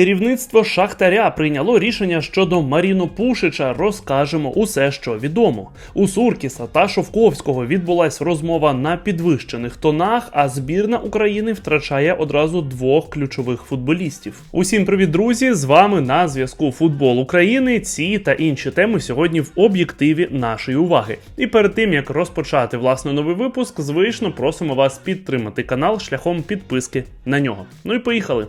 Керівництво Шахтаря прийняло рішення щодо Маріно Пушича. Розкажемо усе, що відомо. У Суркіса та Шовковського відбулась розмова на підвищених тонах, а збірна України втрачає одразу двох ключових футболістів. Усім привіт, друзі! З вами на зв'язку Футбол України. Ці та інші теми сьогодні в об'єктиві нашої уваги. І перед тим як розпочати власне новий випуск, звично просимо вас підтримати канал шляхом підписки на нього. Ну і поїхали.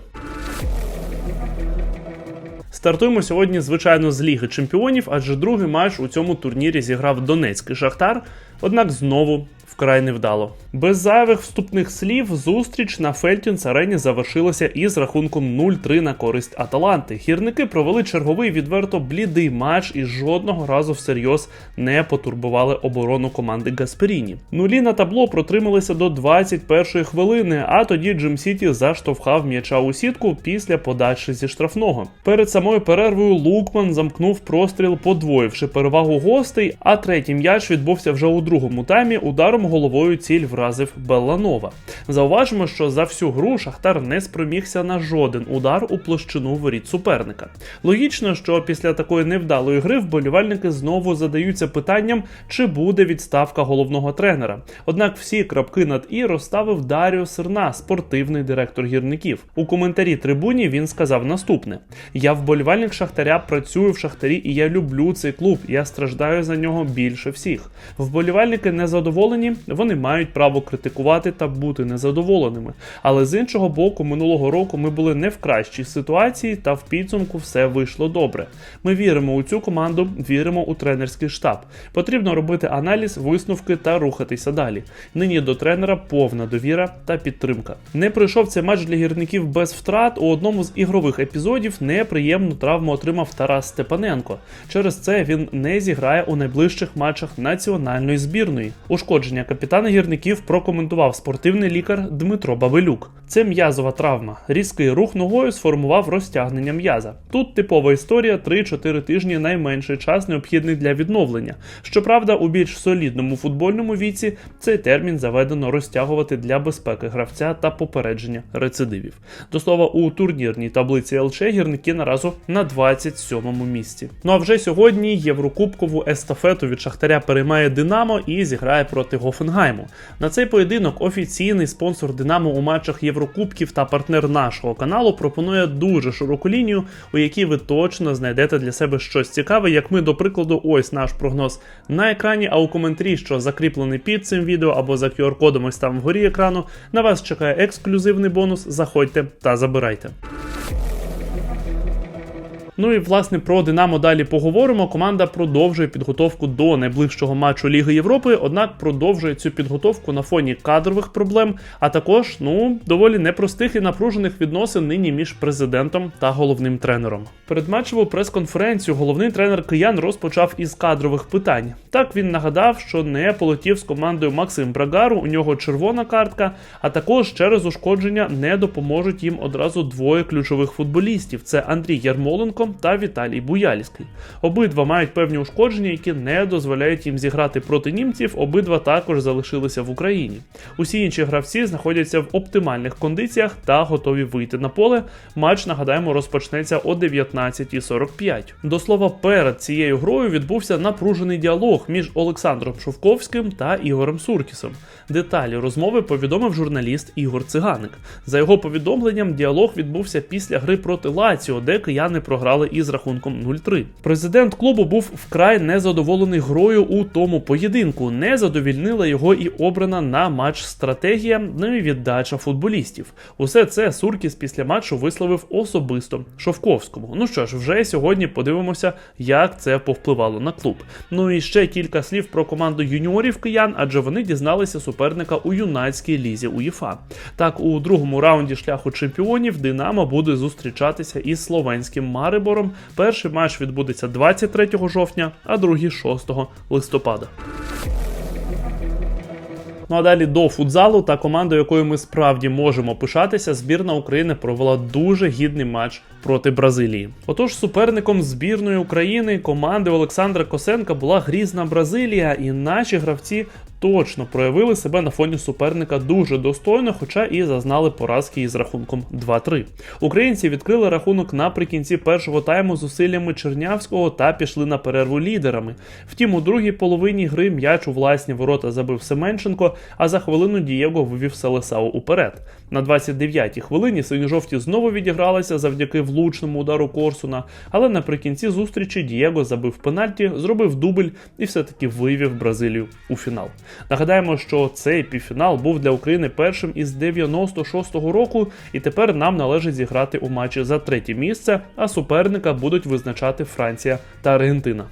Стартуємо сьогодні, звичайно, з Ліги Чемпіонів, адже другий матч у цьому турнірі зіграв Донецький Шахтар, однак знову вкрай невдало. Без зайвих вступних слів зустріч на Фельтінс арені завершилася із рахунком 0-3 на користь Аталанти. Гірники провели черговий відверто блідий матч і жодного разу всерйоз не потурбували оборону команди Гасперіні. Нулі на табло протрималися до 21-ї хвилини, а тоді Джим Сіті заштовхав м'яча у сітку після подачі зі штрафного. Перед самою перервою Лукман замкнув простріл, подвоївши перевагу гостей, а третій м'яч відбувся вже у другому таймі. Ударом головою ціль вразив Белланова. Зауважимо, що за всю гру Шахтар не спромігся на жоден удар у площину воріт суперника. Логічно, що після такої невдалої гри вболівальники знову задаються питанням, чи буде відставка головного тренера. Однак всі крапки над і розставив Даріо Серна, спортивний директор гірників. У коментарі трибуні він сказав наступне: Я вболівальник Шахтаря, працюю в Шахтарі, і я люблю цей клуб. Я страждаю за нього більше всіх. Вболівальники незадоволені, вони мають право критикувати та бути незадоволеними. Але з іншого боку, минулого року ми були не в кращій ситуації, та в підсумку все вийшло добре. Ми віримо у цю команду, віримо у тренерський штаб. Потрібно робити аналіз, висновки та рухатися далі. Нині до тренера повна довіра та підтримка. Не пройшов цей матч для гірників без втрат. У одному з ігрових епізодів неприємну травму отримав Тарас Степаненко. Через це він не зіграє у найближчих матчах національної збірної. Ушкодження капітана гірників прокоментував спортивний лікар Дмитро Бабелюк. Це м'язова травма. Різкий рух ногою сформував розтягнення м'яза. Тут типова історія 3-4 тижні найменший час необхідний для відновлення. Щоправда, у більш солідному футбольному віці цей термін заведено розтягувати для безпеки гравця та попередження рецидивів. До слова, у турнірній таблиці ЛЧ гірники наразу на 27-му місці. Ну а вже сьогодні Єврокубкову естафету від Шахтаря переймає Динамо і зіграє проти Гофенгайму. На цей поєдинок офіційний спонсор Динамо у матчах Єврокубків та партнер нашого каналу пропонує дуже широку лінію, у якій ви точно знайдете для себе щось цікаве, як ми, до прикладу, ось наш прогноз на екрані, а у коментарі, що закріплений під цим відео або за QR-кодом ось там вгорі екрану, на вас чекає ексклюзивний бонус. Заходьте та забирайте. Ну і власне про Динамо далі поговоримо. Команда продовжує підготовку до найближчого матчу Ліги Європи, однак продовжує цю підготовку на фоні кадрових проблем, а також ну доволі непростих і напружених відносин нині між президентом та головним тренером. Передматчеву прес-конференцію головний тренер киян розпочав із кадрових питань. Так він нагадав, що не полетів з командою Максим Брагару, у нього червона картка, а також через ушкодження не допоможуть їм одразу двоє ключових футболістів: це Андрій Ярмоленко та Віталій Буяльський. Обидва мають певні ушкодження, які не дозволяють їм зіграти проти німців. Обидва також залишилися в Україні. Усі інші гравці знаходяться в оптимальних кондиціях та готові вийти на поле. Матч нагадаємо розпочнеться о 19.45. До слова, перед цією грою відбувся напружений діалог між Олександром Шовковським та Ігорем Суркісом. Деталі розмови повідомив журналіст Ігор Циганик. За його повідомленням, діалог відбувся після гри проти Лаціо, де кияни програли із рахунком 0-3. Президент клубу був вкрай незадоволений грою у тому поєдинку. Не задовільнила його і обрана на матч стратегія, ну і віддача футболістів. Усе це Суркіс після матчу висловив особисто Шовковському. Ну що ж, вже сьогодні подивимося, як це повпливало на клуб. Ну і ще кілька слів про команду юніорів киян, адже вони дізналися суперника у юнацькій лізі УЄФА. Так, у другому раунді шляху чемпіонів Динамо буде зустрічатися із словенським Марибором. Перший матч відбудеться 23 жовтня, а другий 6 листопада. Ну а далі до футзалу та командою, якою ми справді можемо пишатися, збірна України провела дуже гідний матч проти Бразилії. Отож, суперником збірної України команди Олександра Косенка була грізна Бразилія, і наші гравці точно проявили себе на фоні суперника дуже достойно, хоча і зазнали поразки із рахунком 2-3. Українці відкрили рахунок наприкінці першого тайму зусиллями Чернявського та пішли на перерву лідерами. Втім, у другій половині гри м'яч у власні ворота забив Семенченко, а за хвилину Дієго вивів Селесау уперед. На 29-й хвилині синьо-жовті знову відігралися завдяки влучному удару Корсуна, але наприкінці зустрічі Дієго забив пенальті, зробив дубль і все-таки вивів Бразилію у фінал. Нагадаємо, що цей півфінал був для України першим із 96-го року, і тепер нам належить зіграти у матчі за третє місце, а суперника будуть визначати Франція та Аргентина.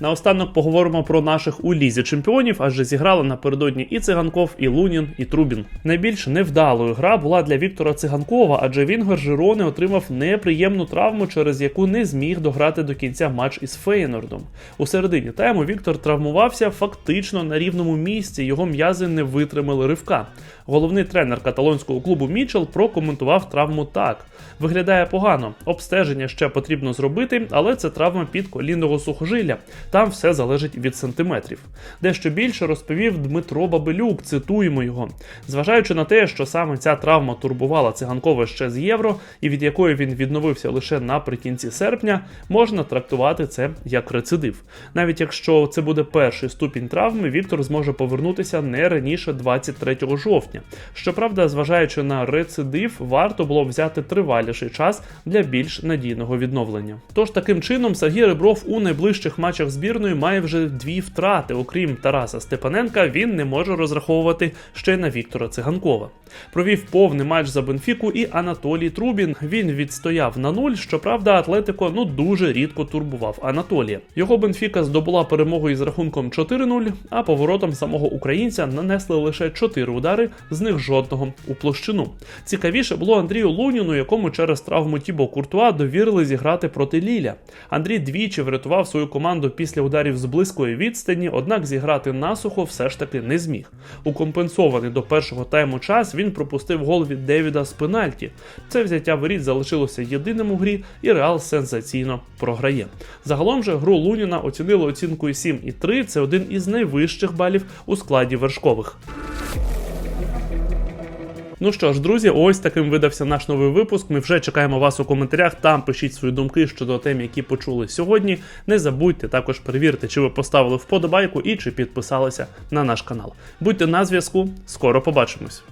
Наостанок поговоримо про наших у лізі чемпіонів, адже зіграли напередодні і циганков, і Лунін, і Трубін. Найбільш невдалою гра була для Віктора Циганкова, адже він Гержерони отримав неприємну травму, через яку не зміг дограти до кінця матч із Фейнордом. У середині тайму Віктор травмувався фактично на рівному місці. Його м'язи не витримали ривка. Головний тренер каталонського клубу Мічел прокоментував травму так: виглядає погано. Обстеження ще потрібно зробити, але це травма підколінного сухожилля. Там все залежить від сантиметрів. Дещо більше розповів Дмитро Бабелюк, цитуємо його. Зважаючи на те, що саме ця травма турбувала циганкова ще з євро, і від якої він відновився лише наприкінці серпня, можна трактувати це як рецидив. Навіть якщо це буде перший ступінь травми, Віктор зможе повернутися не раніше 23 жовтня. Щоправда, зважаючи на рецидив, варто було взяти триваліший час для більш надійного відновлення. Тож таким чином Сергій Ребров у найближчих матчах збірної має вже дві втрати. Окрім Тараса Степаненка, він не може розраховувати ще на Віктора Циганкова. Провів повний матч за Бенфіку і Анатолій Трубін. Він відстояв на нуль. Щоправда, Атлетико ну дуже рідко турбував Анатолія. Його Бенфіка здобула перемогу із рахунком 4-0, а поворотом самого українця нанесли лише 4 удари, з них жодного у площину. Цікавіше було Андрію Луніну, якому через травму Тібо Куртуа довірили зіграти проти Ліля. Андрій двічі врятував свою команду після ударів з близької відстані, однак зіграти насухо все ж таки не зміг. Укомпенсований до першого тайму час він пропустив гол від Девіда з пенальті. Це взяття воріт залишилося єдиним у грі, і Реал сенсаційно програє. Загалом же гру Луніна оцінили оцінкою 7,3, Це один із найвищих балів у складі вершкових. Ну що ж, друзі, ось таким видався наш новий випуск. Ми вже чекаємо вас у коментарях. Там пишіть свої думки щодо тем, які почули сьогодні. Не забудьте також перевірити, чи ви поставили вподобайку і чи підписалися на наш канал. Будьте на зв'язку, скоро побачимось.